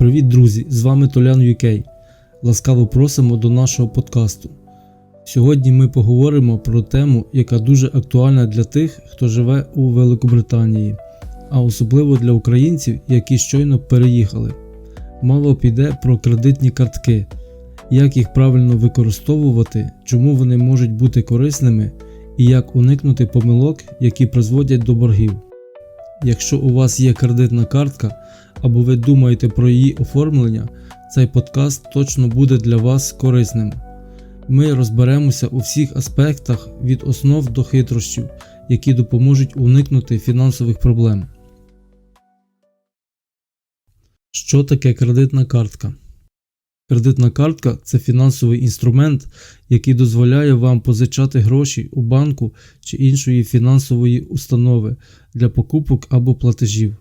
Привіт, друзі! З вами Толян UK. Ласкаво просимо до нашого подкасту. Сьогодні ми поговоримо про тему, яка дуже актуальна для тих, хто живе у Великобританії, а особливо для українців, які щойно переїхали. Мова піде про кредитні картки, як їх правильно використовувати, чому вони можуть бути корисними і як уникнути помилок, які призводять до боргів. Якщо у вас є кредитна картка або ви думаєте про її оформлення, цей подкаст точно буде для вас корисним. Ми розберемося у всіх аспектах від основ до хитрощів, які допоможуть уникнути фінансових проблем. Що таке кредитна картка? Кредитна картка це фінансовий інструмент, який дозволяє вам позичати гроші у банку чи іншої фінансової установи для покупок або платежів.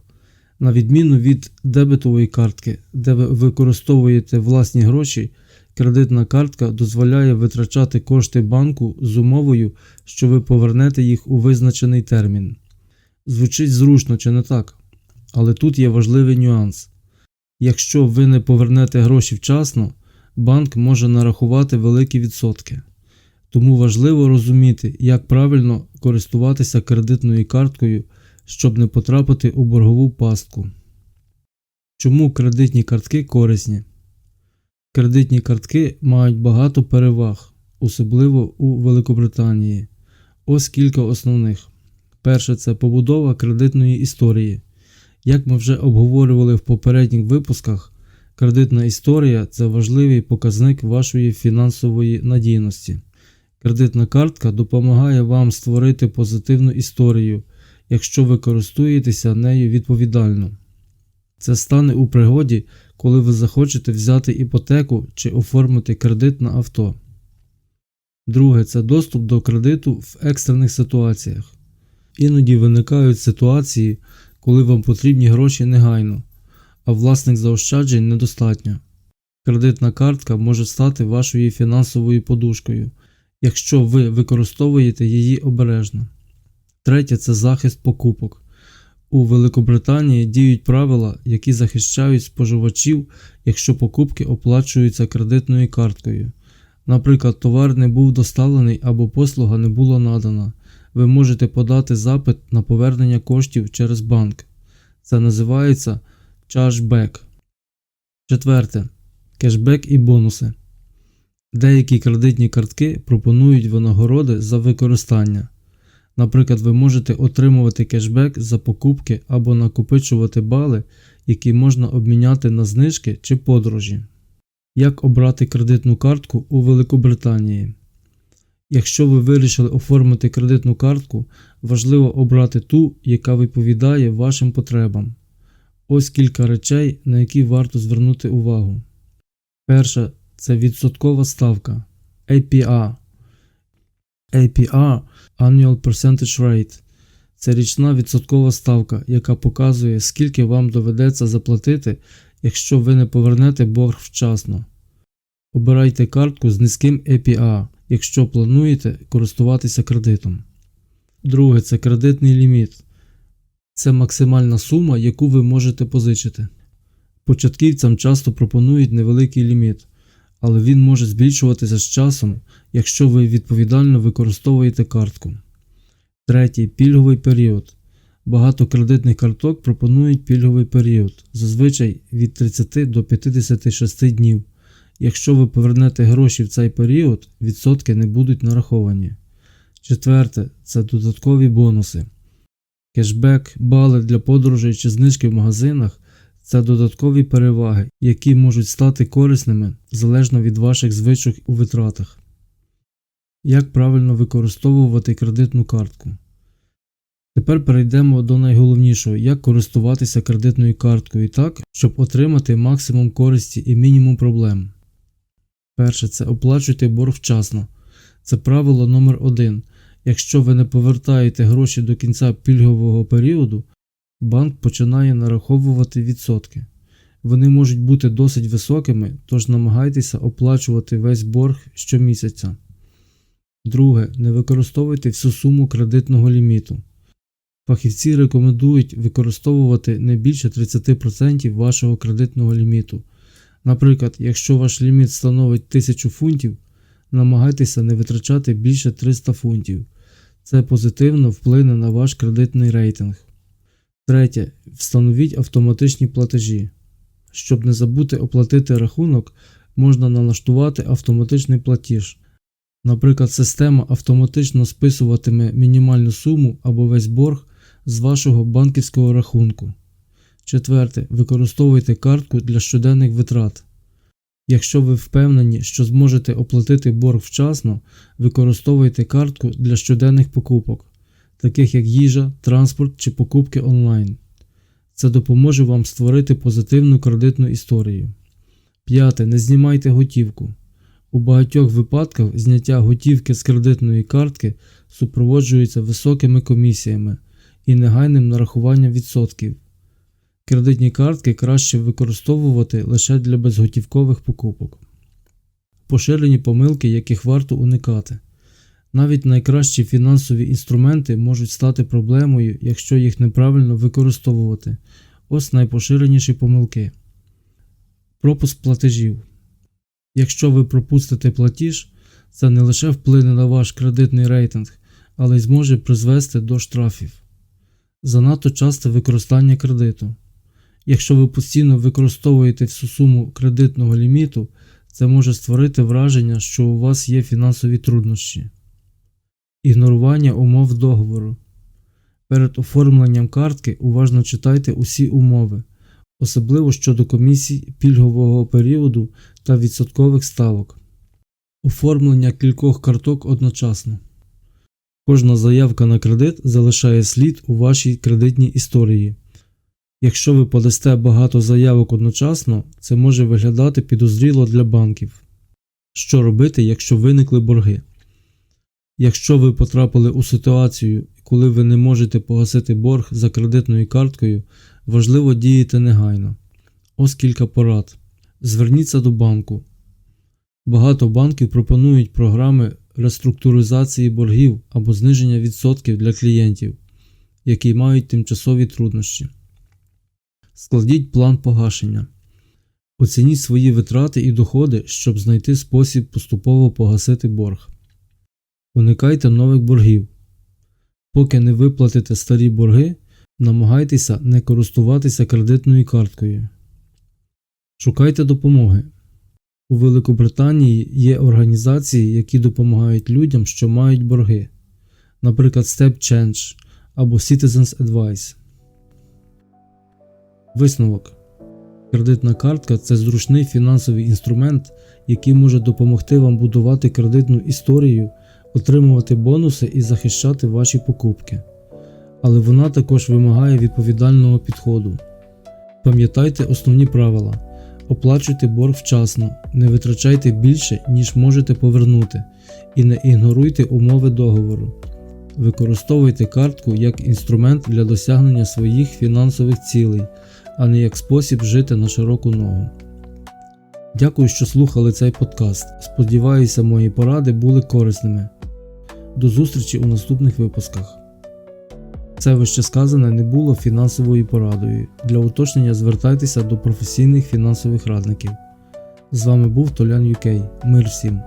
На відміну від дебетової картки, де ви використовуєте власні гроші, кредитна картка дозволяє витрачати кошти банку з умовою, що ви повернете їх у визначений термін. Звучить зручно чи не так? Але тут є важливий нюанс. Якщо ви не повернете гроші вчасно, банк може нарахувати великі відсотки. Тому важливо розуміти, як правильно користуватися кредитною карткою, щоб не потрапити у боргову пастку. Чому кредитні картки корисні? Кредитні картки мають багато переваг, особливо у Великобританії. Ось кілька основних. Перше це побудова кредитної історії. Як ми вже обговорювали в попередніх випусках, кредитна історія це важливий показник вашої фінансової надійності. Кредитна картка допомагає вам створити позитивну історію, якщо ви користуєтеся нею відповідально. Це стане у пригоді, коли ви захочете взяти іпотеку чи оформити кредит на авто. Друге це доступ до кредиту в екстрених ситуаціях. Іноді виникають ситуації, коли вам потрібні гроші негайно, а власних заощаджень недостатньо. Кредитна картка може стати вашою фінансовою подушкою, якщо ви використовуєте її обережно. Третє це захист покупок. У Великобританії діють правила, які захищають споживачів, якщо покупки оплачуються кредитною карткою. Наприклад, товар не був доставлений або послуга не була надана. Ви можете подати запит на повернення коштів через банк. Це називається чашбек. Четверте. Кешбек і бонуси. Деякі кредитні картки пропонують винагороди за використання. Наприклад, ви можете отримувати кешбек за покупки або накопичувати бали, які можна обміняти на знижки чи подорожі. Як обрати кредитну картку у Великобританії? Якщо ви вирішили оформити кредитну картку, важливо обрати ту, яка відповідає вашим потребам. Ось кілька речей, на які варто звернути увагу. Перша це відсоткова ставка APR. APR Annual Percentage Rate це річна відсоткова ставка, яка показує, скільки вам доведеться заплатити, якщо ви не повернете борг вчасно. Обирайте картку з низьким APR, якщо плануєте користуватися кредитом. Друге це кредитний ліміт. Це максимальна сума, яку ви можете позичити. Початківцям часто пропонують невеликий ліміт, але він може збільшуватися з часом, якщо ви відповідально використовуєте картку. Третій пільговий період. Багато кредитних карток пропонують пільговий період, зазвичай від 30 до 56 днів. Якщо ви повернете гроші в цей період, відсотки не будуть нараховані. Четверте це додаткові бонуси. Кешбек, бали для подорожей чи знижки в магазинах це додаткові переваги, які можуть стати корисними залежно від ваших звичок у витратах. Як правильно використовувати кредитну картку? Тепер перейдемо до найголовнішого, як користуватися кредитною карткою так, щоб отримати максимум користі і мінімум проблем. Перше це оплачуйте борг вчасно. Це правило номер 1 Якщо ви не повертаєте гроші до кінця пільгового періоду, банк починає нараховувати відсотки. Вони можуть бути досить високими, тож намагайтеся оплачувати весь борг щомісяця. Друге, не використовуйте всю суму кредитного ліміту. Фахівці рекомендують використовувати не більше 30% вашого кредитного ліміту. Наприклад, якщо ваш ліміт становить 1000 фунтів, намагайтеся не витрачати більше 300 фунтів. Це позитивно вплине на ваш кредитний рейтинг. Третє. Встановіть автоматичні платежі. Щоб не забути оплатити рахунок, можна налаштувати автоматичний платіж. Наприклад, система автоматично списуватиме мінімальну суму або весь борг з вашого банківського рахунку. Четверте. Використовуйте картку для щоденних витрат. Якщо ви впевнені, що зможете оплатити борг вчасно, використовуйте картку для щоденних покупок, таких як їжа, транспорт чи покупки онлайн. Це допоможе вам створити позитивну кредитну історію. П'яте. Не знімайте готівку. У багатьох випадках зняття готівки з кредитної картки супроводжується високими комісіями і негайним нарахуванням відсотків. Кредитні картки краще використовувати лише для безготівкових покупок. Поширені помилки, яких варто уникати. Навіть найкращі фінансові інструменти можуть стати проблемою, якщо їх неправильно використовувати. Ось найпоширеніші помилки. Пропуск платежів. Якщо ви пропустите платіж, це не лише вплине на ваш кредитний рейтинг, але й зможе призвести до штрафів. Занадто часте використання кредиту. Якщо ви постійно використовуєте всю суму кредитного ліміту, це може створити враження, що у вас є фінансові труднощі. Ігнорування умов договору. Перед оформленням картки уважно читайте усі умови, особливо щодо комісій пільгового періоду та відсоткових ставок. Оформлення кількох карток одночасно. Кожна заявка на кредит залишає слід у вашій кредитній історії. Якщо ви подасте багато заявок одночасно, це може виглядати підозріло для банків. Що робити, якщо виникли борги? Якщо ви потрапили у ситуацію, коли ви не можете погасити борг за кредитною карткою, важливо діяти негайно. Ось кілька порад. Зверніться до банку. Багато банків пропонують програми реструктуризації боргів або зниження відсотків для клієнтів, які мають тимчасові труднощі. Складіть план погашення. Оцініть свої витрати і доходи, щоб знайти спосіб поступово погасити борг. Уникайте нових боргів. Поки не виплатите старі борги, намагайтеся не користуватися кредитною карткою. Шукайте допомоги. У Великобританії є організації, які допомагають людям, що мають борги, наприклад, Step Change або Citizens Advice. Висновок. Кредитна картка це зручний фінансовий інструмент, який може допомогти вам будувати кредитну історію, отримувати бонуси і захищати ваші покупки. Але вона також вимагає відповідального підходу. Пам'ятайте основні правила. Оплачуйте борг вчасно, не витрачайте більше, ніж можете повернути, і не ігноруйте умови договору. Використовуйте картку як інструмент для досягнення своїх фінансових цілей, а не як спосіб жити на широку ногу. Дякую, що слухали цей подкаст. Сподіваюся, мої поради були корисними. До зустрічі у наступних випусках. Це вище сказане не було фінансовою порадою. Для уточнення звертайтеся до професійних фінансових радників. З вами був Толян UK. Мир всім!